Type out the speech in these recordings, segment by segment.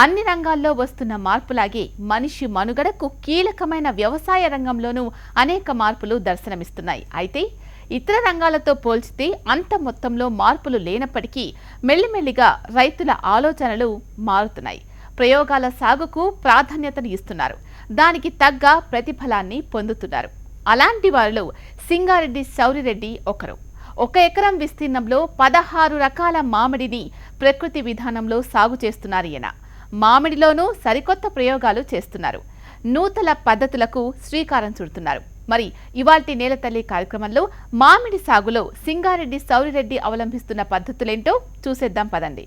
అన్ని రంగాల్లో వస్తున్న మార్పులాగే మనిషి మనుగడకు కీలకమైన వ్యవసాయ రంగంలోనూ అనేక మార్పులు దర్శనమిస్తున్నాయి. అయితే ఇతర రంగాలతో పోల్చితే అంత మొత్తంలో మార్పులు లేనప్పటికీ మెల్లిమెల్లిగా రైతుల ఆలోచనలు మారుతున్నాయి. ప్రయోగాల సాగుకు ప్రాధాన్యతను ఇస్తున్నారు. దానికి తగ్గ ప్రతిఫలాన్ని పొందుతున్నారు. అలాంటి వారిలో సింగారెడ్డి శౌరిరెడ్డి ఒకరు. ఒక ఎకరం విస్తీర్ణంలో పదహారు రకాల మామిడిని ప్రకృతి విధానంలో సాగు చేస్తున్నారు ఈయన మామిడిలోనూ సరికొత్త ప్రయోగాలు చేస్తున్నారు. నూతన పద్ధతులకు శ్రీకారం చుడుతున్నారు. మరి ఇవాల్టి నేలతల్లి కార్యక్రమంలో మామిడి సాగులో సింగారెడ్డి సౌరిరెడ్డి అవలంబిస్తున్న పద్ధతులేంటో చూసేద్దాం పదండి.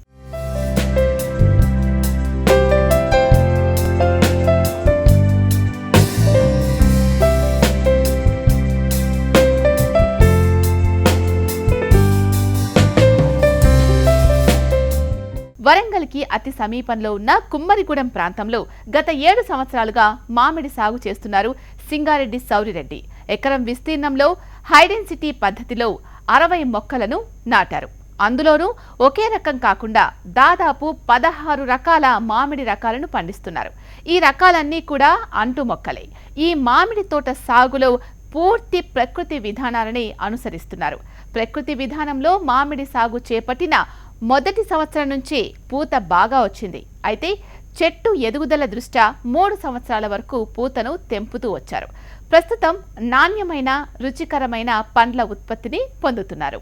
వరంగల్కి అతి సమీపంలో ఉన్న కుమ్మరిగూడెం ప్రాంతంలో గత ఏడు సంవత్సరాలుగా మామిడి సాగు చేస్తున్నారు సింగారెడ్డి సౌరిరెడ్డి. ఎకరం విస్తీర్ణంలో హైడెన్సిటీ పద్ధతిలో అరవై మొక్కలను నాటారు. అందులోనూ ఒకే రకం కాకుండా దాదాపు పదహారు రకాల మామిడి రకాలను పండిస్తున్నారు. ఈ రకాలన్నీ కూడా అంటు మొక్కలే. ఈ మామిడి తోట సాగులో పూర్తి ప్రకృతి విధానాలని అనుసరిస్తున్నారు. ప్రకృతి విధానంలో మామిడి సాగు చేపట్టిన మొదటి సంవత్సరం నుంచే పూత బాగా వచ్చింది. అయితే చెట్టు ఎదుగుదల దృష్ట్యా మూడు సంవత్సరాల వరకు పూతను తెంపుతూ వచ్చారు. ప్రస్తుతం నాణ్యమైన రుచికరమైన పండ్ల ఉత్పత్తిని పొందుతున్నారు.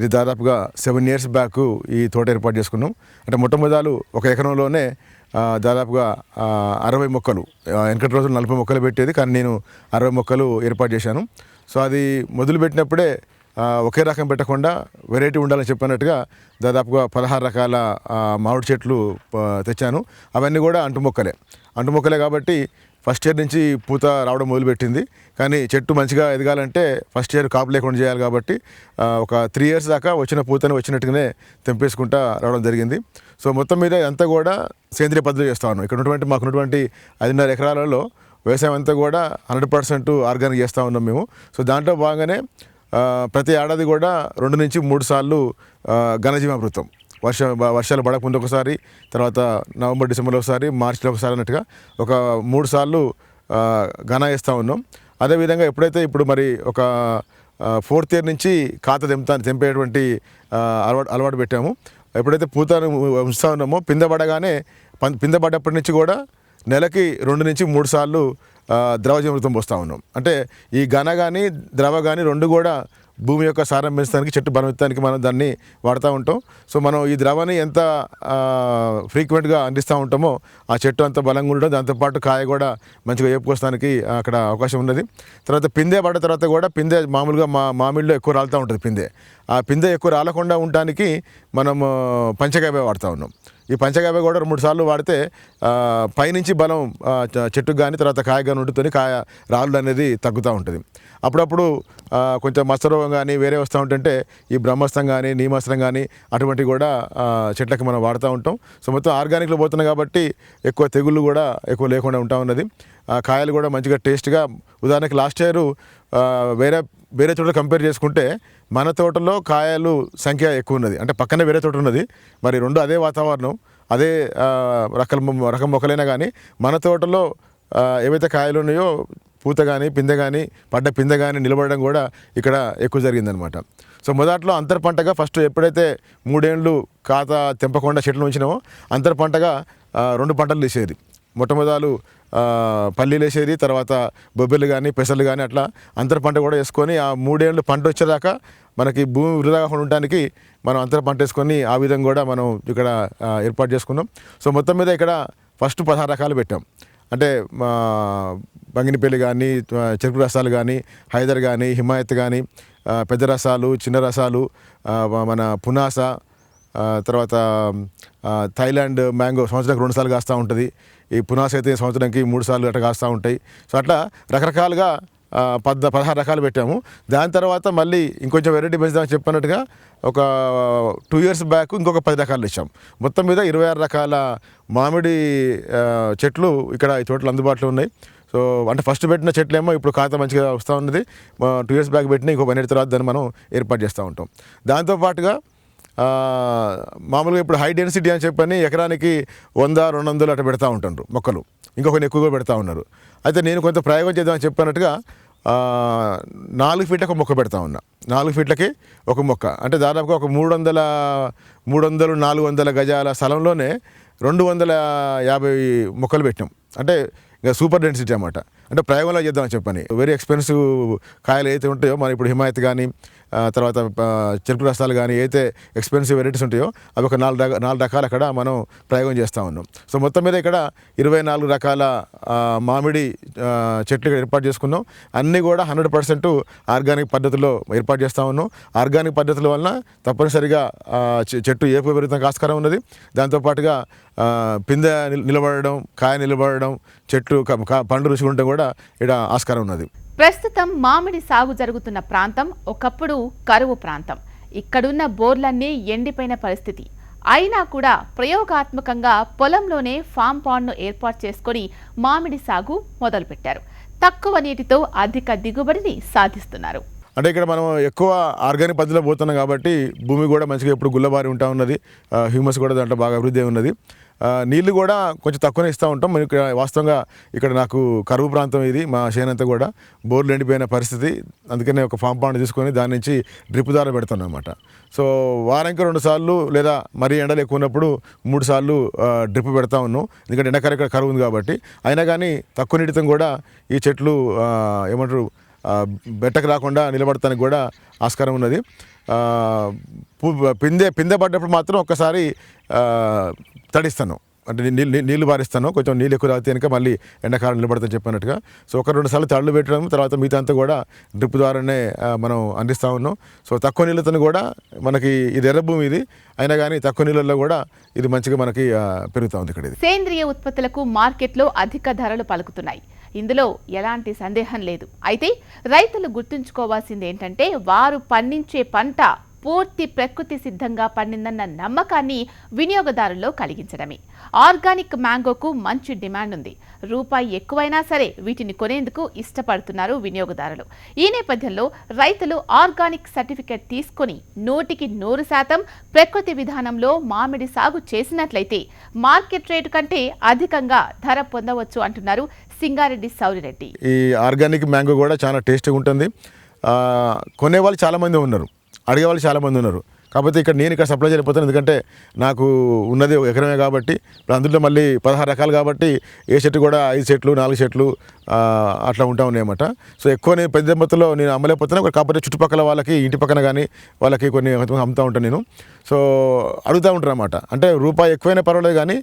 ఇది దాదాపుగా సెవెన్ ఇయర్స్ బ్యాక్ ఈ తోట ఏర్పాటు చేసుకున్నాం. అంటే మొట్టమొదలు ఒక ఎకరంలోనే దాదాపుగా అరవై మొక్కలు వెనకటి రోజులు నలభై మొక్కలు పెట్టేది కానీ నేను అరవై మొక్కలు ఏర్పాటు చేశాను. సో అది మొదలు పెట్టినప్పుడే ఒకే రకం పెట్టకుండా వెరైటీ ఉండాలని చెప్పినట్టుగా దాదాపుగా పదహారు రకాల మామిడి చెట్లు తెచ్చాను. అవన్నీ కూడా అంటు మొక్కలే. అంటు మొక్కలే కాబట్టి ఫస్ట్ ఇయర్ నుంచి పూత రావడం మొదలుపెట్టింది. కానీ చెట్టు మంచిగా ఎదగాలంటే ఫస్ట్ ఇయర్ కాపు లేకుండా చేయాలి కాబట్టి ఒక త్రీ ఇయర్స్ దాకా వచ్చిన పూతని వచ్చినట్టుగానే తెంపేసుకుంటా రావడం జరిగింది. సో మొత్తం మీద అంతా కూడా సేంద్రియ పద్ధతి చేస్తా ఉన్నాం. ఇక్కడ ఉన్నటువంటి మాకున్నటువంటి ఐదున్నర ఎకరాలలో వ్యవసాయం అంతా కూడా హండ్రెడ్ పర్సెంట్ ఆర్గానిక్ చేస్తూ ఉన్నాం మేము. సో దాంట్లో భాగంగానే ప్రతి ఏడాది కూడా రెండు నుంచి మూడు సార్లు ఘనజీవామృతం వర్ష వర్షాలు వర్షాలు పడకముందు ఒకసారి తర్వాత నవంబర్ డిసెంబర్లో ఒకసారి మార్చిలో ఒకసారి అన్నట్టుగా ఒక మూడు సార్లు ఘన వేస్తూ ఉన్నాం. అదేవిధంగా ఎప్పుడైతే ఇప్పుడు మరి ఒక ఫోర్త్ ఇయర్ నుంచి ఖాత తెంపుతా తెంపేటువంటి అలవాటు అలవాటు పెట్టాము. ఎప్పుడైతే పూతను ఉంచుతా ఉన్నామో పిందబడగానే పం- పిందె నుంచి కూడా నెలకి రెండు నుంచి మూడు సార్లు ద్రవజమృతం పోస్తూ ఉన్నాం. అంటే ఈ ఘన కానీ ద్రవ కానీ రెండు కూడా భూమి యొక్క సారం పెంచడానికి చెట్టు బలమెత్తడానికి మనం దాన్ని వాడుతూ ఉంటాం. సో మనం ఈ ద్రవాన్ని ఎంత ఫ్రీక్వెంట్గా అందిస్తూ ఉంటామో ఆ చెట్టు అంత బలంగా ఉండడం దాంతోపాటు కాయ కూడా మంచిగా ఏపుకొస్తానికి అక్కడ అవకాశం ఉన్నది. తర్వాత పిందె పడ్డ తర్వాత కూడా పిందె మామూలుగా మా మామిడిలో ఎక్కువ రాలుతూ ఉంటుంది పిందె. ఆ పిందె ఎక్కువ రాలకుండా ఉండటానికి మనం పంచగవ్య వాడుతూ ఉన్నాం. ఈ పంచగవ్య కూడా రెండు మూడు సార్లు వాడితే పైనుంచి బలం చెట్టుకు కానీ తర్వాత కాయ కానీ ఉంటుంది కాయ రాళ్ళు అనేది తగ్గుతూ ఉంటుంది. అప్పుడప్పుడు కొంచెం మత్స్యరోగం కానీ వేరే వస్తూ ఉంటుంటే ఈ బ్రహ్మస్త్రం కానీ నీమాస్త్రం కానీ అటువంటివి కూడా చెట్లకు మనం వాడుతూ ఉంటాం. సో మొత్తం ఆర్గానిక్లో పోతున్నాయి కాబట్టి ఎక్కువ తెగుళ్ళు కూడా ఎక్కువ లేకుండా ఉంటా ఉన్నది. కాయలు కూడా మంచిగా టేస్ట్గా ఉదాహరణకి లాస్ట్ ఇయర్ వేరే వేరే చోట్ల కంపేర్ చేసుకుంటే మన తోటలో కాయలు సంఖ్య ఎక్కువ ఉన్నది అంటే పక్కనే వేరే తోట ఉన్నది. మరి రెండు అదే వాతావరణం అదే రకం రకం మొక్కలైనా కానీ మన తోటలో ఏవైతే కాయలు ఉన్నాయో పూత కానీ పిందె కానీ పడ్డ పిందె కానీ నిలబడడం కూడా ఇక్కడ ఎక్కువ జరిగిందనమాట సో మొదట్లో అంతర్ పంటగా ఫస్ట్ ఎప్పుడైతే మూడేళ్ళు ఖాతా తెంపకుండా చెట్లు ఉంచినామో అంతర్ పంటగా రెండు పంటలు తీసేది. మొట్టమొదలు పల్లీలేసేది పల్లీలు వేసేది తర్వాత బొబ్బెలు కానీ పెసలు కానీ అట్లా అంతర పంట కూడా వేసుకొని ఆ మూడేళ్ళు పంట వచ్చేదాకా మనకి భూమి వృధా కాకుండా ఉండడానికి మనం అంతర పంట వేసుకొని ఆ విధంగా కూడా మనం ఇక్కడ ఏర్పాటు చేసుకున్నాం. సో మొత్తం మీద ఇక్కడ ఫస్ట్ పదహారు రకాలు పెట్టాం. అంటే మా బంగినిపల్లి కానీ చెరుకు రసాలు కానీ హైదర్ కానీ హిమాయత్ కానీ పెద్ద రసాలు చిన్న రసాలు మన పునాస తర్వాత థైలాండ్ థాయిలాండ్ మ్యాంగో సంవత్సరానికి రెండు సార్లు కాస్తూ ఉంటుంది. ఈ పునాస అయితే సంవత్సరానికి మూడు సార్లు అట్లా కాస్తూ ఉంటాయి. సో అట్లా రకరకాలుగా ఆ, పద్ద పదహారు రకాలు పెట్టాము. దాని తర్వాత మళ్ళీ ఇంకొంచెం వెరైటీ పెంచుదామని చెప్పినట్టుగా ఒక టూ ఇయర్స్ బ్యాక్ ఇంకొక పది రకాలు ఇచ్చాం మొత్తం మీద ఇరవై ఆరు రకాల మామిడి చెట్లు ఇక్కడ ఈ చోట్ల అందుబాటులో ఉన్నాయి. సో అంటే ఫస్ట్ పెట్టిన చెట్లేమో ఇప్పుడు ఖాతా మంచిగా వస్తూ ఉన్నది. టూ ఇయర్స్ బ్యాక్ పెట్టిన ఇంకో పన్నెండు తర్వాత దాన్ని మనం ఏర్పాటు చేస్తూ ఉంటాం. దాంతోపాటుగా మామూలుగా ఇప్పుడు హై డెన్సిటీ అని చెప్పని ఎకరానికి వంద రెండు వందలు అట్లా పెడతా ఉంటారు మొక్కలు. ఇంకొకరిని ఎక్కువగా పెడతా ఉన్నారు. అయితే నేను కొంత ప్రయోగం చేద్దామని చెప్పినట్టుగా నాలుగు ఫీట్లకు ఒక మొక్క పెడతా ఉన్నా. నాలుగు ఫీట్లకి ఒక మొక్క. అంటే దాదాపుగా ఒక మూడు వందల మూడు వందలు నాలుగు వందల గజాల స్థలంలోనే రెండు వందల యాభై మొక్కలు పెట్టినాం అంటే ఇంకా సూపర్ డెన్సిటీ అన్నమాట. అంటే ప్రయోగంలో చేద్దామని చెప్పని. వెరీ ఎక్స్పెన్సివ్ కాయలు అయితే ఉంటాయో మరి ఇప్పుడు హిమాయత్ కానీ తర్వాత చెరుకు రసాలు కానీ అయితే ఎక్స్పెన్సివ్ వెరైటీస్ ఉంటాయో అవి ఒక నాలుగు నాలుగు రకాలు అక్కడ మనం ప్రయోగం చేస్తూ ఉన్నాం. సో మొత్తం మీద ఇక్కడ ఇరవై నాలుగు రకాల మామిడి చెట్లు ఇక్కడ ఏర్పాటు చేసుకున్నాం. అన్నీ కూడా హండ్రెడ్ పర్సెంట్ ఆర్గానిక్ పద్ధతిలో ఏర్పాటు చేస్తూ ఉన్నాం. ఆర్గానిక్ పద్ధతుల వలన తప్పనిసరిగా చె- చెట్టు ఏపు విపరీతం ఆస్కారం ఉన్నది. దాంతోపాటుగా పిందె నిలబడడం కాయ నిలబడడం చెట్లు పండు రుచి ఉంటే కూడా ఇక్కడ ఆస్కారం ఉన్నది. ప్రస్తుతం మామిడి సాగు జరుగుతున్న ప్రాంతం ఒకప్పుడు కరువు ప్రాంతం. ఇక్కడున్న బోర్లన్నీ ఎండిపోయిన పరిస్థితి. అయినా కూడా ప్రయోగాత్మకంగా పొలంలోనే ఫామ్ పాండ్ను ఏర్పాటు చేసుకొని మామిడి సాగు మొదలుపెట్టారు. తక్కువ నీటితో అధిక దిగుబడిని సాధిస్తున్నారు. అంటే ఇక్కడ మనం ఎక్కువ ఆర్గానిక్ పద్ధతిలో పోతున్నాం కాబట్టి భూమి కూడా మంచిగా ఎప్పుడు గుల్లబారి ఉంటా ఉన్నది. హ్యూమస్ కూడా దాంట్లో బాగా అభివృద్ధి ఉన్నది. నీళ్ళు కూడా కొంచెం తక్కువనే ఇస్తూ ఉంటాం. మనం ఇక్కడ వాస్తవంగా ఇక్కడ నాకు కరువు ప్రాంతం ఇది మా చేనంతా కూడా బోర్లు ఎండిపోయిన పరిస్థితి. అందుకనే ఒక ఫామ్ పాండ్ తీసుకొని దాని నుంచి డ్రిప్ ద్వారా పెడుతున్నాం అనమాట సో వారానికి రెండు సార్లు లేదా మరీ ఎండలు ఎక్కువ ఉన్నప్పుడు మూడు సార్లు డ్రిప్ పెడతా ఉన్నాం. ఎందుకంటే ఎండాకాలం ఇక్కడ కరువు ఉంది కాబట్టి. అయినా కానీ తక్కువ నీటితో కూడా ఈ చెట్లు ఏమంటారు బెట్టకు రాకుండా నిలబడటానికి కూడా ఆస్కారం ఉన్నది. పిందె పిందె పడ్డప్పుడు మాత్రం ఒక్కసారి తడిస్తాను. అంటే నీళ్ళు నీళ్ళు నీళ్ళు పారిస్తాను. కొంచెం నీళ్ళు ఎక్కువ తాగితే కనుక మళ్ళీ ఎండాకాలం నిలబడతాను చెప్పినట్టుగా. సో ఒక రెండు సార్లు తళ్ళు పెట్టడం తర్వాత మిగతా అంతా కూడా డ్రిప్ ద్వారానే మనం అందిస్తూ ఉన్నాం. సో తక్కువ నీళ్ళతో కూడా మనకి ఇది ఎర్రభూమి ఇది. అయినా కానీ తక్కువ నీళ్ళల్లో కూడా ఇది మంచిగా మనకి పెరుగుతూ ఉంది ఇక్కడ ఇది సేంద్రియ ఉత్పత్తులకు మార్కెట్లో అధిక ధరలు పలుకుతున్నాయి. ఇందులో ఎలాంటి సందేహం లేదు. అయితే రైతులు గుర్తుంచుకోవాల్సింది ఏంటంటే వారు పండించే పంట పూర్తి ప్రకృతి సిద్ధంగా పండిందన్న నమ్మకాన్ని వినియోగదారుల్లో కలిగించడమే. ఆర్గానిక్ మ్యాంగోకు మంచి డిమాండ్ ఉంది. రూపాయి ఎక్కువైనా సరే వీటిని కొనేందుకు ఇష్టపడుతున్నారు వినియోగదారులు. ఈ నేపథ్యంలో రైతులు ఆర్గానిక్ సర్టిఫికేట్ తీసుకొని నూటికి నూరు శాతం ప్రకృతి విధానంలో మామిడి సాగు చేసినట్లయితే మార్కెట్ రేటు కంటే అధికంగా ధర పొందవచ్చు అంటున్నారు సింగారెడ్డి సౌరిరెడ్డి ఈ ఆర్గానిక్ మ్యాంగో కూడా చాలా టేస్టీగా ఉంటుంది. కొనేవాళ్ళు చాలామంది ఉన్నారు. అడిగేవాళ్ళు చాలామంది ఉన్నారు. కాకపోతే ఇక్కడ నేను ఇక్కడ సప్లై చేయలేకపోతాను ఎందుకంటే నాకు ఉన్నది ఒక ఎకరమే కాబట్టి ఇప్పుడు అందులో మళ్ళీ పదహారు రకాలు కాబట్టి ఏ చెట్టు కూడా ఐదు చెట్లు నాలుగు చెట్లు అట్లా ఉంటా ఉన్నాయన్నమాట. సో ఎక్కువ నేను పెద్ద మొత్తంలో నేను అమ్మలేకపోతున్నా. కాకపోతే చుట్టుపక్కల వాళ్ళకి ఇంటి పక్కన కానీ వాళ్ళకి కొన్ని అమ్ముతూ ఉంటాను నేను. సో అడుగుతూ ఉంటారు అనమాట అంటే రూపాయి ఎక్కువైనా పర్వాలేదు కానీ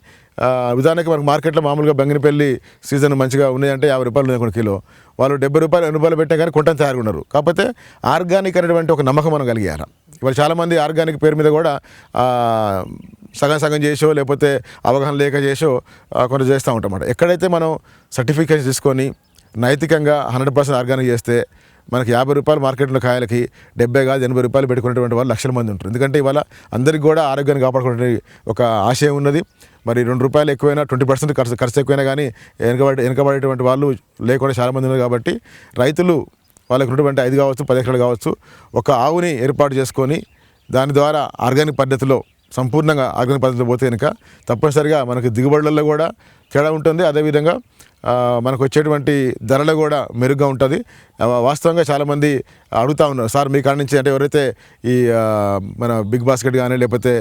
ఉదాహరణకి మనకు మార్కెట్లో మామూలుగా బంగినపల్లి సీజన్ మంచిగా ఉన్నాయంటే యాభై రూపాయలు ఉన్నాయి కొన్ని కిలో. వాళ్ళు డెబ్బై రూపాయలు ఎనభై రూపాయలు పెట్టా కానీ కొంటని తయారుగా ఉన్నారు. కాకపోతే ఆర్గానిక్ అనేటువంటి ఒక నమ్మకం మనం కలిగారు ఇవాళ చాలామంది ఆర్గానిక్ పేరు మీద కూడా సగం సగం చేసో లేకపోతే అవగాహన లేక చేసో కొంత చేస్తూ ఉంటాం అన్నమాట. ఎక్కడైతే మనం సర్టిఫికేషన్ తీసుకొని నైతికంగా హండ్రెడ్ పర్సెంట్ ఆర్గానిక్ చేస్తే మనకి యాభై రూపాయలు మార్కెట్లో కాయలకి డెబ్బై కాదు ఎనభై రూపాయలు పెట్టుకునేటువంటి వాళ్ళు లక్షల మంది ఉంటారు. ఎందుకంటే ఇవాళ అందరికీ కూడా ఆరోగ్యాన్ని కాపాడుకునే ఒక ఆశయం ఉన్నది. మరి రెండు రూపాయలు ఎక్కువైనా ట్వంటీ పర్సెంట్ ఖర్చు ఖర్చు ఎక్కువైనా కానీ వెనకబడి వెనకబడేటువంటి వాళ్ళు లేకుండా చాలామంది ఉన్నారు కాబట్టి రైతులు వాళ్ళకి ఉన్నటువంటి ఐదు కావచ్చు పది ఎకరాలు కావచ్చు ఒక ఆవుని ఏర్పాటు చేసుకొని దాని ద్వారా ఆర్గానిక్ పద్ధతిలో సంపూర్ణంగా ఆర్గానిక్ పద్ధతిలో పోతే కనుక తప్పనిసరిగా మనకి దిగుబడులలో కూడా తేడా ఉంటుంది. అదేవిధంగా మనకు వచ్చేటువంటి ధరలు కూడా మెరుగ్గా ఉంటుంది. వాస్తవంగా చాలామంది అడుగుతా ఉన్నారు. సార్ మీ కాడ నుంచి అంటే ఎవరైతే ఈ మన బిగ్ బాస్కెట్ కానీ లేకపోతే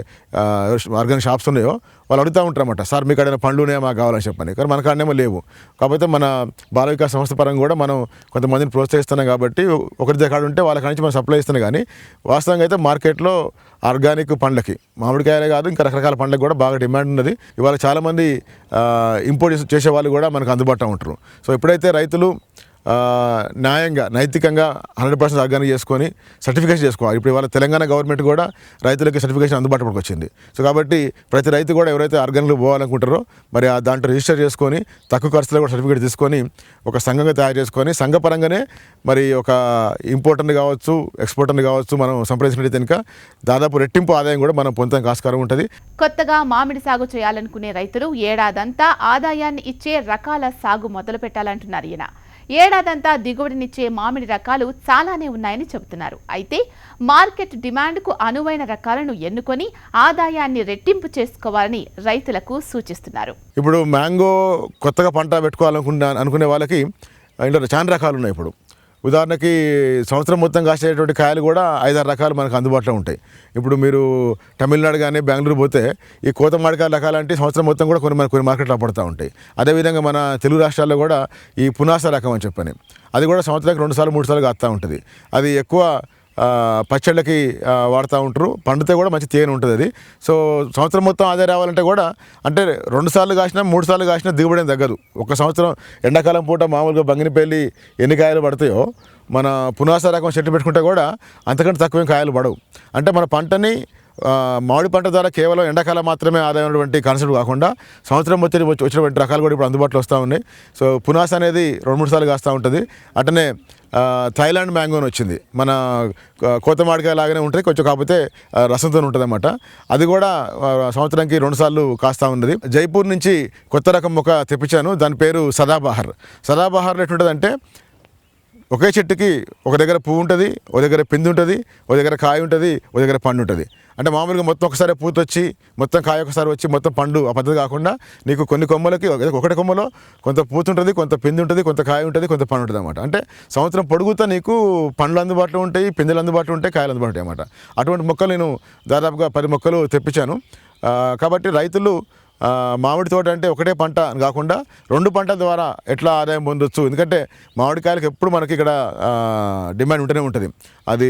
ఆర్గానిక్ షాప్స్ ఉన్నాయో వాళ్ళు అడుగుతూ ఉంటారన్నమాట. సార్ మీ కాడైనా పండ్లు ఉన్నాయో? మాకు కావాలని చెప్పని. కానీ మన కాడనేమో లేవు. కాకపోతే మన బాల వికాస్ సంస్థ పరంగా కూడా మనం కొంతమందిని ప్రోత్సహిస్తున్నాం కాబట్టి ఒకరి దగ్గర ఉంటే వాళ్ళ కాడ నుంచి మనం సప్లై ఇస్తున్నాం కానీ వాస్తవంగా అయితే మార్కెట్లో ఆర్గానిక్ పండ్లకి మామిడికాయలే కాదు ఇంకా రకరకాల పండ్లకు కూడా బాగా డిమాండ్ ఉన్నది. ఇవాళ చాలామంది ఇంపోర్ట్ చేసే వాళ్ళు కూడా మనకు అందుబాటులో ఉంటారు. సో ఎప్పుడైతే రైతులు న్యాయంగా నైతికంగా హండ్రెడ్ పర్సెంట్ ఆర్గానిక్ చేసుకొని సర్టిఫికేషన్ చేసుకోవాలి. ఇప్పుడు ఇవాళ తెలంగాణ గవర్నమెంట్ కూడా రైతులకి సర్టిఫికేషన్ అందుబాటులోకి వచ్చింది. సో కాబట్టి ప్రతి రైతు కూడా ఎవరైతే ఆర్గానిక్లో పోవాలనుకుంటారో మరి ఆ దాంట్లో రిజిస్టర్ చేసుకొని తక్కువ ఖర్చులో కూడా సర్టిఫికేట్ తీసుకొని ఒక సంఘంగా తయారు చేసుకొని సంఘపరంగానే మరి ఒక ఇంపోర్టర్ని కావచ్చు ఎక్స్పోర్టర్ని కావచ్చు మనం సంప్రదించినట్టు కనుక దాదాపు రెట్టింపు ఆదాయం కూడా మనం పొందడానికి ఆస్కారం ఉంటుంది. కొత్తగా మామిడి సాగు చేయాలనుకునే రైతులు ఏడాదంతా ఆదాయాన్ని ఇచ్చే రకాల సాగు మొదలు పెట్టాలంటున్నారు ఈయన. ఏడాదంతా దిగుబడినిచ్చే మామిడి రకాలు చాలానే ఉన్నాయని చెబుతున్నారు. అయితే మార్కెట్ డిమాండ్కు అనువైన రకాలను ఎన్నుకొని ఆదాయాన్ని రెట్టింపు చేసుకోవాలని రైతులకు సూచిస్తున్నారు. ఇప్పుడు మ్యాంగో కొత్తగా పంట పెట్టుకోవాలనుకున్న అనుకునే వాళ్ళకి ఇంట్లో చాలా రకాలు ఉన్నాయి ఇప్పుడు. ఉదాహరణకి సంవత్సరం మొత్తం కాసేటువంటి కాయలు కూడా ఐదారు రకాలు మనకు అందుబాటులో ఉంటాయి. ఇప్పుడు మీరు తమిళనాడు కానీ బెంగళూరు పోతే ఈ కోత మామిడికాయ రకాలు అంటే సంవత్సరం మొత్తం కూడా కొన్ని మన కొన్ని మార్కెట్లో పడుతూ ఉంటాయి. అదేవిధంగా మన తెలుగు రాష్ట్రాల్లో కూడా ఈ పునాస రకం అని చెప్పని అది కూడా సంవత్సరానికి రెండు సార్లు మూడు సార్లు కాస్తూ ఉంటుంది. అది ఎక్కువ పచ్చళ్ళకి వాడుతూ ఉంటారు. పండితే కూడా మంచి తేనె ఉంటుంది అది. సో సంవత్సరం మొత్తం ఆదాయం రావాలంటే కూడా అంటే రెండు సార్లు కాసినా మూడు సార్లు కాసినా దిగుబడి తగ్గదు. ఒక సంవత్సరం ఎండాకాలం పూట మామూలుగా బంగినపల్లి ఎన్ని కాయలు పడతాయో మన పునాస రకం చెట్టు పెట్టుకుంటే కూడా అంతకంటే తక్కువ కాయలు పడవు. అంటే మన పంటని మామిడి పంట ద్వారా కేవలం ఎండాకాలం మాత్రమే ఆదాయం ఉన్నటువంటి కాన్సెప్ట్ కాకుండా సంవత్సరం వచ్చి వచ్చినటువంటి రకాలు కూడా ఇప్పుడు అందుబాటులో వస్తూ ఉన్నాయి. సో పునాస అనేది రెండు మూడు సార్లు కాస్తూ ఉంటుంది. అటనే థాయిలాండ్ మ్యాంగో అని వచ్చింది. మన ఆ, కోత మామిడికాయ లాగానే ఉంటుంది. కొంచెం కాకపోతే రసంతో ఉంటుంది అనమాట అది కూడా సంవత్సరానికి రెండుసార్లు కాస్తూ ఉన్నది. జైపూర్ నుంచి కొత్త రకం ఒక తెప్పించాను. దాని పేరు సదాబహార్. సదాబహార్లో ఎట్లుంటుందంటే ఒకే చెట్టుకి ఒక దగ్గర పువ్వు ఉంటుంది ఒక దగ్గర పిండి ఉంటుంది ఒక దగ్గర కాయ ఉంటుంది ఒక దగ్గర పండు ఉంటుంది. అంటే మామూలుగా మొత్తం ఒకసారి పూత వచ్చి మొత్తం కాయ ఒకసారి వచ్చి మొత్తం పండు ఆ పద్ధతి కాకుండా నీకు కొన్ని కొమ్మలకి ఒకటి కొమ్మలో కొంత పూతుంటుంది కొంత పిండి ఉంటుంది కొంత కాయ ఉంటుంది కొంత పండు ఉంటుంది అనమాట అంటే సంవత్సరం పొడుగుతా నీకు పండ్లు అందుబాటులో ఉంటాయి పిందెలు అందుబాటులో ఉంటాయి కాయలు అందుబాటులో ఉంటాయి అనమాట అటువంటి మొక్కలు నేను దాదాపుగా పది మొక్కలు తెప్పించాను. కాబట్టి రైతులు మామిడి తోట అంటే ఒకటే పంట అని కాకుండా రెండు పంటల ద్వారా ఎట్లా ఆదాయం పొందొచ్చు? ఎందుకంటే మామిడికాయలకు ఎప్పుడు మనకి ఇక్కడ డిమాండ్ ఉంటూనే ఉంటుంది. అది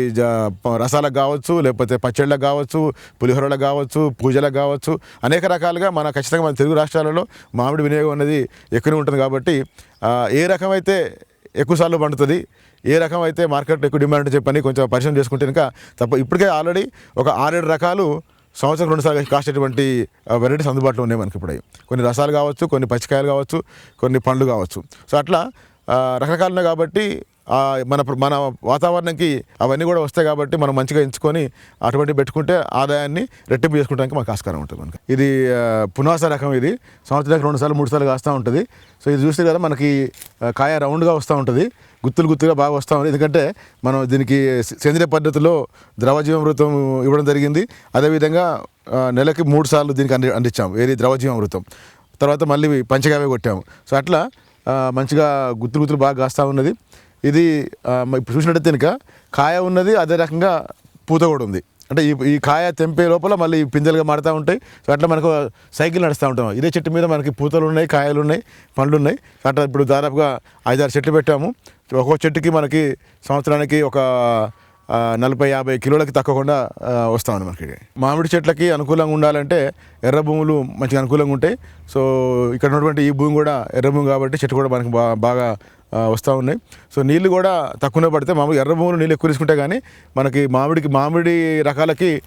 రసాలకు కావచ్చు లేకపోతే పచ్చళ్ళకు కావచ్చు పులిహోరలకు కావచ్చు పూజలకు కావచ్చు అనేక రకాలుగా మన ఖచ్చితంగా మన తెలుగు రాష్ట్రాలలో మామిడి వినియోగం అనేది ఎక్కువనే ఉంటుంది కాబట్టి ఏ రకమైతే ఎక్కువసార్లు పండుతుంది ఏ రకం అయితే మార్కెట్లో ఎక్కువ డిమాండ్ చెప్పని కొంచెం పరిశ్రమ చేసుకుంటే ఇంకా తప్ప ఇప్పటికే ఆల్రెడీ ఒక ఆరేడు రకాలు సంవత్సరం రెండు సార్లు కాసేటువంటి వెరైటీస్ అందుబాటులో ఉన్నాయి మనకి ఇప్పుడు. కొన్ని రసాలు కావచ్చు కొన్ని పచ్చికాయలు కావచ్చు కొన్ని పండ్లు కావచ్చు. సో అట్లా రకరకాలున్నాయి కాబట్టి మన మన వాతావరణంకి అవన్నీ కూడా వస్తాయి కాబట్టి మనం మంచిగా ఎంచుకొని అటువంటి పెట్టుకుంటే ఆదాయాన్ని రెట్టింపు చేసుకోవడానికి మనకు ఆస్కారం ఉంటుంది మనకి ఇది పునాస రకం ఇది. సంవత్సరానికి రెండు సార్లు మూడు సార్లు కాస్తూ ఉంటుంది. సో ఇది చూస్తే కదా మనకి కాయ రౌండ్గా వస్తూ ఉంటుంది. గుత్తులు గుత్తుగా బాగా వస్తూ ఉంది ఎందుకంటే మనం దీనికి సేంద్రియ పద్ధతిలో ద్రవజీవామృతం ఇవ్వడం జరిగింది. అదేవిధంగా నెలకి మూడు సార్లు దీనికి అంది అందించాం ఏది? ద్రవజీవామృతం. తర్వాత మళ్ళీ పంచగావే కొట్టాము. సో అట్లా మంచిగా గుత్తులు గుత్తులు బాగా కాస్తూ ఉన్నది. ఇది ఇప్పుడు చూసినట్టయితే కనుక కాయ ఉన్నది అదే రకంగా పూత కూడా ఉంది. అంటే ఈ ఈ కాయ తెంపే లోపల మళ్ళీ పిందెలుగా మారుతూ ఉంటాయి. సో అట్లా మనకు సైకిల్ నడుస్తూ ఉంటాం. ఇదే చెట్టు మీద మనకి పూతలు ఉన్నాయి కాయలు ఉన్నాయి పండ్లు ఉన్నాయి. అట్లా ఇప్పుడు దాదాపుగా ఐదారు చెట్లు పెట్టాము. ఒక్కో చెట్టుకి మనకి సంవత్సరానికి ఒక నలభై యాభై కిలోలకి తక్కకుండా ఆ, మనకి. మామిడి చెట్లకి అనుకూలంగా ఉండాలంటే ఎర్ర భూములు మంచిగా అనుకూలంగా ఉంటాయి. సో ఇక్కడ ఉన్నటువంటి ఈ భూమి కూడా ఎర్ర భూమి కాబట్టి చెట్టు కూడా మనకి బాగా వస్తూ ఉన్నాయి. సో నీళ్ళు కూడా తక్కువనే పడితే మామూలుగా ఎర్ర భూములు నీళ్ళు ఎక్కువ తీసుకుంటే కానీ మనకి మామిడికి మామిడి రకాలకి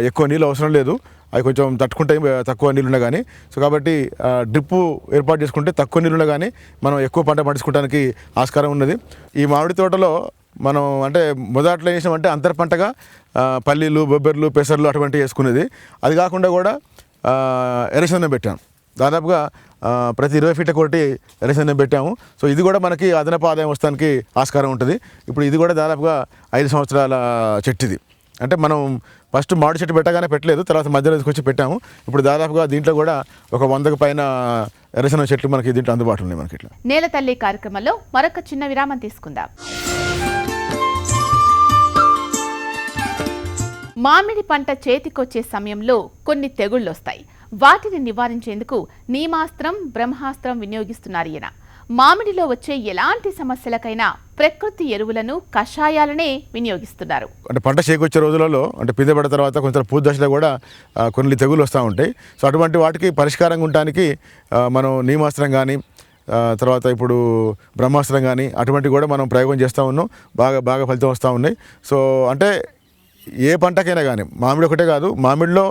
ఎక్కువ నీళ్ళు అవసరం లేదు. అవి కొంచెం తట్టుకుంటాయి తక్కువ నీళ్ళు కానీ సో కాబట్టి డ్రిప్పు ఏర్పాటు చేసుకుంటే తక్కువ నీళ్ళు కానీ మనం ఎక్కువ పంట పండించుకోవడానికి ఆస్కారం ఉన్నది. ఈ మామిడి తోటలో మనం అంటే మొదట్లో ఏం చేసినామంటే అంతర పంటగా పల్లీలు బొబ్బెర్లు పెసర్లు అటువంటివి వేసుకునేది. అది కాకుండా కూడా ఆ, పెట్టాను పెట్టాం. దాదాపుగా ప్రతి ఇరవై ఫీట్ ఒకటి ఎర్రచందనం పెట్టాము. సో ఇది కూడా మనకి అదనపు ఆదాయం వస్తానికి ఆస్కారం ఉంటుంది. ఇప్పుడు ఇది కూడా దాదాపుగా ఐదు సంవత్సరాల చెట్టు ఇది అంటే మనం ఫస్ట్ మామిడి చెట్టు పెట్టగానే పెట్టలేదు తర్వాత మధ్యలో తీసుకొచ్చి పెట్టాము. ఇప్పుడు దాదాపుగా దీంట్లో కూడా ఒక వందకు పైన ఎర్రచందనం చెట్లు మనకి దీంట్లో అందుబాటులో ఉన్నాయి మనకి ఇట్లా. నేల తల్లి కార్యక్రమంలో మరొక చిన్న విరామం తీసుకుందాం. మామిడి పంట చేతికొచ్చే సమయంలో కొన్ని తెగుళ్ళు వస్తాయి వాటిని నివారించేందుకు నీమాస్త్రం బ్రహ్మాస్త్రం వినియోగిస్తున్నారు ఈయన. మామిడిలో వచ్చే ఎలాంటి సమస్యలకైనా ప్రకృతి ఎరువులను కషాయాలనే వినియోగిస్తున్నారు. అంటే పంట చేకొచ్చే రోజులలో అంటే పిందె తర్వాత కొంచెం పూజ దశలో కూడా కొన్ని తెగులు వస్తూ ఉంటాయి. సో అటువంటి వాటికి పరిష్కారంగా ఉండటానికి మనం నీమాస్త్రం కానీ తర్వాత ఇప్పుడు బ్రహ్మాస్త్రం కానీ అటువంటివి కూడా మనం ప్రయోగం చేస్తూ ఉన్నాం. బాగా బాగా ఫలితం వస్తూ ఉన్నాయి. సో అంటే ఏ పంటకైనా కానీ మామిడి ఒకటే కాదు మామిడిలో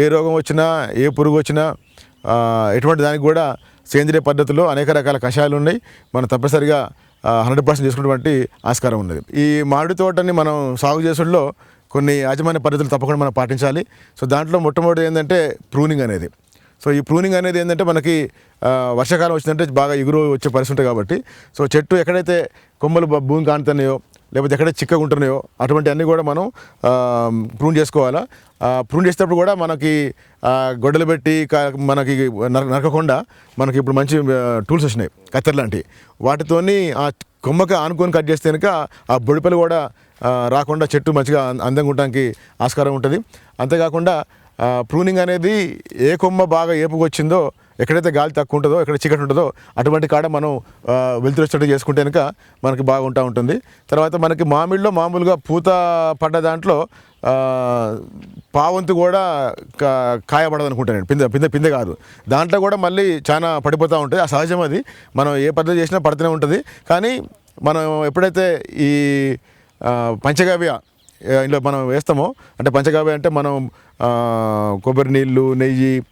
ఏ రోగం వచ్చినా ఏ పురుగు వచ్చినా ఎటువంటి దానికి కూడా సేంద్రియ పద్ధతిలో అనేక రకాల కషాయాలు ఉన్నాయి. మనం తప్పనిసరిగా హండ్రెడ్ పర్సెంట్ చేసుకున్నటువంటి ఆస్కారం ఉన్నది. ఈ మామిడి తోటని మనం సాగు చేసుడులో కొన్ని యాజమాన్య పద్ధతులు తప్పకుండా మనం పాటించాలి. సో దాంట్లో మొట్టమొదటి ఏంటంటే ప్రూనింగ్ అనేది. సో ఈ ప్రూనింగ్ అనేది ఏంటంటే మనకి వర్షాకాలం వచ్చిందంటే బాగా ఎగురు వచ్చే పరిస్థితి ఉంటుంది కాబట్టి. సో చెట్టు ఎక్కడైతే కొమ్మలు భూమి కానుతున్నాయో లేకపోతే ఎక్కడ చిక్కగా ఉంటున్నాయో అటువంటి అన్నీ కూడా మనం ప్రూన్ చేసుకోవాలా? ప్రూన్ చేసేటప్పుడు కూడా మనకి గొడ్డలు పెట్టి మనకి నరకకుండా మనకి ఇప్పుడు మంచి టూల్స్ వచ్చినాయి కత్తెర లాంటివి. వాటితోని ఆ కొమ్మకి ఆనుకొని కట్ చేస్తే కనుక ఆ బొడిపలు కూడా రాకుండా చెట్టు మంచిగా అందంగా ఉండడానికి ఆస్కారం ఉంటుంది. అంతేకాకుండా ప్రూనింగ్ అనేది ఏ కొమ్మ బాగా ఏపుకొచ్చిందో వచ్చిందో ఎక్కడైతే గాలి తక్కువ ఉంటుందో ఎక్కడ చీకటి ఉంటుందో అటువంటి కాడ మనం ఆ, వచ్చేటట్టు చేసుకుంటే కనుక మనకి బాగుంటూ ఉంటుంది. తర్వాత మనకి మామిడిలో మామూలుగా పూత పడ్డ దాంట్లో పావంతు కూడా కా- కాయపడదు అనుకుంటాను నేను. పిందె పిందె పిందె కాదు. దాంట్లో కూడా మళ్ళీ చాలా పడిపోతూ ఉంటుంది ఆ సహజం అది. మనం ఏ పద్ధతి చేసినా పడుతూనే ఉంటుంది. కానీ మనం ఎప్పుడైతే ఈ పంచగవ్య ఇందులో మనం వేస్తామో అంటే పంచగవ్య అంటే మనం కొబ్బరి నీళ్ళు నెయ్యి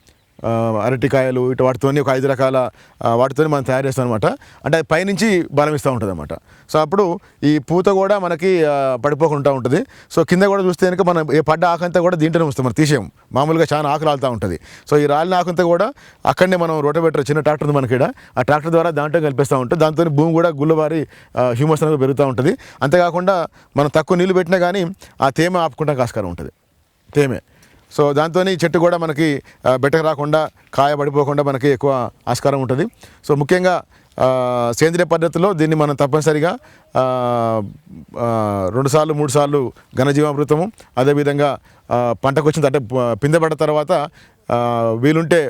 అరటికాయలు ఇటు వాటితోని ఒక ఐదు రకాల వాటితోని మనం తయారు చేస్తాం అనమాట అంటే అది పైనుంచి బలం ఇస్తూ ఉంటుంది అనమాట సో అప్పుడు ఈ పూత కూడా మనకి పడిపోకుండా ఉంటుంది. సో కింద కూడా చూస్తే కనుక మనం ఏ పడ్డ ఆకంతా కూడా దీంట్లోనే వస్తాం మనం తీసేయం. మామూలుగా చాలా ఆకు రాలుతూ ఉంటుంది. సో ఈ రాలిన ఆకంతా కూడా అక్కడనే మనం రోటోవేటర్ చిన్న ట్రాక్టర్ ఉంది మనకి ఈడ. ఆ ట్రాక్టర్ ద్వారా దాంట్లో కల్పిస్తూ ఉంటుంది దాంతో భూమి కూడా గుల్లవారి హ్యూమస్ అనేది పెరుగుతూ ఉంటుంది. అంతేకాకుండా మనం తక్కువ నీళ్ళు పెట్టినా కానీ ఆ తేమ ఆపుకుంటానికి ఆస్కారం ఉంటుంది. తేమే. సో దాంతో చెట్టు కూడా మనకి ఆ, బెట్టకు రాకుండా కాయ పడిపోకుండా మనకి ఎక్కువ ఆస్కారం ఉంటుంది. సో ముఖ్యంగా సేంద్రియ పద్ధతిలో దీన్ని మనం తప్పనిసరిగా రెండుసార్లు రెండు సార్లు మూడు సార్లు ఘనజీవామృతము అదేవిధంగా పంటకు వచ్చిన అంటే ప- తర్వాత వీలుంటే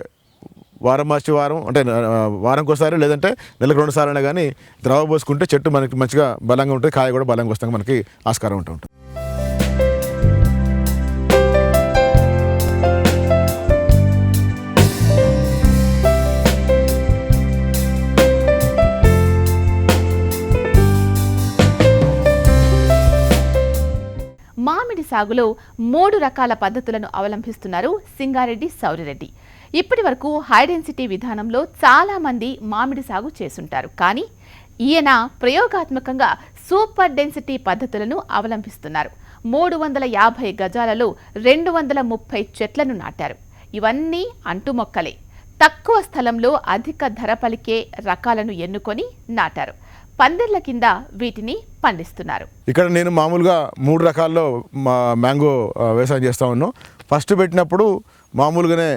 వారం మార్చి వారం అంటే వారంకి ఒకసారి లేదంటే నెలకు రెండు సార్లు అయినా కానీ ద్రవ పోసుకుంటే చెట్టు మనకి మంచిగా బలంగా ఉంటుంది కాయ కూడా బలంగా వస్తాం మనకి ఆస్కారం ఉంటూ ఉంటుంది. సాగులో మూడు రకాల పద్ధతులను అవలంబిస్తున్నారు సింగారెడ్డి సౌరిరెడ్డి. ఇప్పటి వరకు హై డెన్సిటీ విధానంలో చాలా మంది మామిడి సాగు చేసుంటారు కానీ ఈయన ప్రయోగాత్మకంగా సూపర్ డెన్సిటీ పద్ధతులను అవలంబిస్తున్నారు. మూడు వందల యాభై గజాలలో రెండు వందల ముప్పై చెట్లను నాటారు. ఇవన్నీ అంటు మొక్కలే తక్కువ స్థలంలో అధిక ధర పలికే రకాలను ఎన్నుకొని నాటారు. పందిర్ల కింద వీటిని పండిస్తున్నారు. ఇక్కడ నేను మామూలుగా మూడు రకాల్లో మా మ్యాంగో వ్యవసాయం చేస్తా ఉన్నాను. ఫస్ట్ పెట్టినప్పుడు మామూలుగానే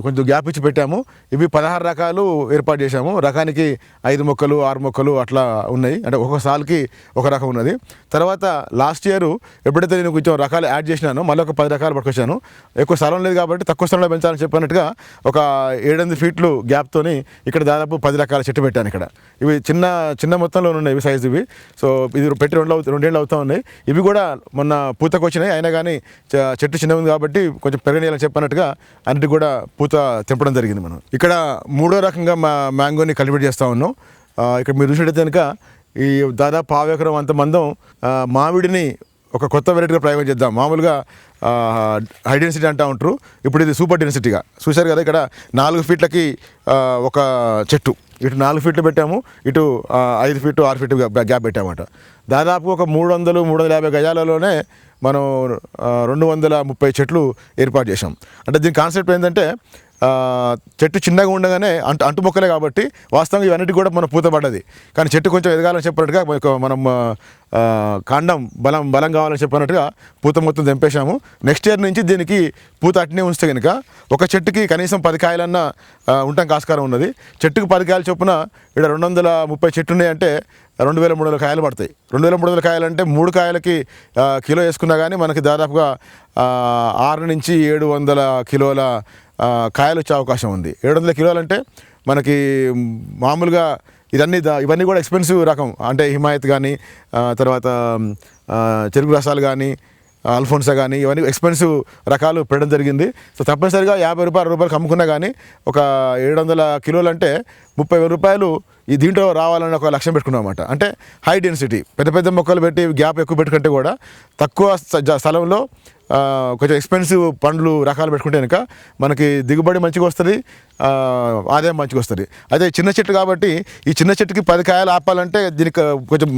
కొంచెం గ్యాప్ ఇచ్చి పెట్టాము. ఇవి పదహారు రకాలు ఏర్పాటు చేశాము. రకానికి ఐదు మొక్కలు ఆరు మొక్కలు అట్లా ఉన్నాయి. అంటే ఒక్కొక్క సాల్కి ఒక రకం ఉన్నది. తర్వాత లాస్ట్ ఇయర్ ఎప్పుడైతే నేను కొంచెం రకాలు యాడ్ చేసినాను మళ్ళీ ఒక పది రకాలు పట్టుకొచ్చాను. ఎక్కువ స్థలం లేదు కాబట్టి తక్కువ స్థలంలో పెంచాలని చెప్పినట్టుగా ఒక ఏడెనిమిది ఫీట్లు గ్యాప్తోని ఇక్కడ దాదాపు పది రకాల చెట్టు పెట్టాను ఇక్కడ. ఇవి చిన్న చిన్న మొత్తంలో ఉన్నాయి ఇవి సైజు ఇవి. సో ఇది పెట్టి రెండు అవుతా రెండేళ్ళు అవుతా ఉన్నాయి. ఇవి కూడా మొన్న పూతకు వచ్చినాయి అయినా కానీ చ- చెట్టు చిన్న ఉంది కాబట్టి కొంచెం పెరగనీయాలని చెప్పినట్టుగా అన్నిటి కూడా పూత తెంపడం జరిగింది మనం. ఇక్కడ మూడో రకంగా మా మ్యాంగోని కల్టివేట్ చేస్తూ ఉన్నాం. ఇక్కడ మీరు చూసినట్టయితే కనుక ఈ దాదాపు పావు ఎకరం అంత మందం మామిడిని ఒక కొత్త వెరైటీగా ప్రయోగం చేద్దాం. మామూలుగా హై డెన్సిటీ అంటూ ఉంటారు. ఇప్పుడు ఇది సూపర్ డెన్సిటీగా చూశారు కదా ఇక్కడ నాలుగు ఫీట్లకి ఒక చెట్టు. ఇటు నాలుగు ఫీట్లు పెట్టాము ఇటు ఐదు ఫీటు ఆరు ఫీటు గ్యాప్ పెట్టామంట దాదాపు ఒక మూడు వందలు మూడు వందల యాభై గజాలలోనే మనం రెండు వందల ముప్పై చెట్లు ఏర్పాటు చేసాం అంటే దీని కాన్సెప్ట్ ఏంటంటే చెట్టు చిన్నగా ఉండగానే అంటు అంటు మొక్కలే కాబట్టి వాస్తవంగా ఇవన్నిటి కూడా మనం పూత పడ్డది కానీ చెట్టు కొంచెం ఎదగాలని చెప్పినట్టుగా మనం కాండం బలం బలం కావాలని చెప్పినట్టుగా పూత మొత్తం తెంపేశాము నెక్స్ట్ ఇయర్ నుంచి దీనికి పూత అట్నే ఉంచితే కనుక ఒక చెట్టుకి కనీసం పది కాయలన్నా ఉండటానికి ఆస్కారం ఉన్నది. చెట్టుకు పది కాయలు చొప్పున ఇక్కడ రెండు వందల ముప్పై చెట్లు ఉన్నాయంటే రెండు వేల మూడు వందల కాయలు పడతాయి. రెండు వేల మూడు వందల కాయలు అంటే మూడు కాయలకి కిలో వేసుకున్నా కానీ మనకి దాదాపుగా ఆరు నుంచి ఏడు వందల కిలోల కాయలు వచ్చే అవకాశం ఉంది. ఏడు వందల కిలోలు అంటే మనకి మామూలుగా ఇవన్నీ ఇవన్నీ కూడా ఎక్స్పెన్సివ్ రకం. అంటే హిమాయత్ కానీ తర్వాత చెరుకు రసాలు కానీ అల్ఫోన్సా కానీ ఇవన్నీ ఎక్స్పెన్సివ్ రకాలు పెట్టడం జరిగింది. సో తప్పనిసరిగా యాభై రూపాయలు అరవై రూపాయలకు అమ్ముకున్నా కానీ ఒక ఏడు వందల కిలోలు అంటే ముప్పై వేల రూపాయలు ఈ దీంట్లో రావాలని ఒక లక్ష్యం పెట్టుకున్నాం అనమాట అంటే హై డెన్సిటీ పెద్ద పెద్ద మొక్కలు పెట్టి గ్యాప్ ఎక్కువ పెట్టుకుంటే కూడా తక్కువ స్థలంలో కొంచెం ఎక్స్పెన్సివ్ పండ్లు రకాలు పెట్టుకుంటే కనుక మనకి దిగుబడి మంచిగా వస్తుంది ఆదాయం మంచిగా వస్తుంది. అదే చిన్న చెట్టు కాబట్టి ఈ చిన్న చెట్టుకి పది కాయలు ఆపాలంటే దీనికి కొంచెం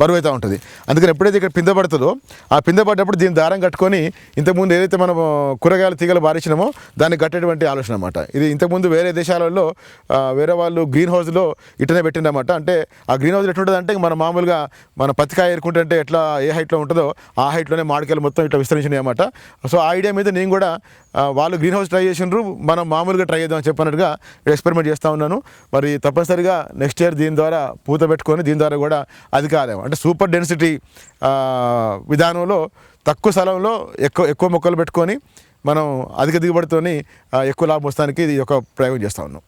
బరువు అవుతూ ఉంటుంది. అందుకని ఎప్పుడైతే ఇక్కడ పింద పడుతుందో ఆ పింద పడ్డప్పుడు దీన్ని దారం కట్టుకొని ఇంతకుముందు ఏదైతే మనం కూరగాయల తీగలు బారించినామో దాన్ని కట్టేటువంటి ఆలోచన అనమాట ఇది ఇంతకుముందు వేరే దేశాలలో వేరే వాళ్ళు గ్రీన్ హౌస్లో ఇటనే పెట్టిండమాట అంటే ఆ గ్రీన్ హౌస్ ఎట్లుంటుంది అంటే మనం మామూలుగా మన పత్తికాయ ఏరుకుంటుంటే ఎట్లా ఏ హైట్లో ఉంటుందో ఆ హైట్లోనే మామిడికాయలు మొత్తం ఇట్లా విస్తరించినాయి అన్నమాట. సో ఆ ఐడియా మీద నేను కూడా వాళ్ళు గ్రీన్ హౌస్ ట్రై చేసినారు మనం మామూలుగా ట్రై చేద్దామని చెప్పినట్టుగా ఎక్స్పెరిమెంట్ చేస్తూ ఉన్నాను. మరి తప్పనిసరిగా నెక్స్ట్ ఇయర్ దీని ద్వారా పూత పెట్టుకొని దీని ద్వారా కూడా అధిక ఆదాయం అంటే సూపర్ డెన్సిటీ విధానంలో తక్కువ స్థలంలో ఎక్కువ ఎక్కువ మొక్కలు పెట్టుకొని మనం అధిక దిగుబడితోని ఎక్కువ లాభం వస్తానికి ఇది ఒక ప్రయోగం చేస్తూ ఉన్నాం.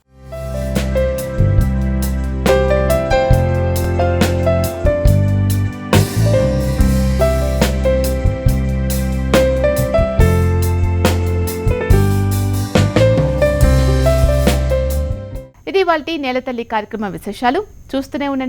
ఇది వాళ్ళ నేలతల్లి కార్యక్రమ విశేషాలు చూస్తూనే ఉండండి.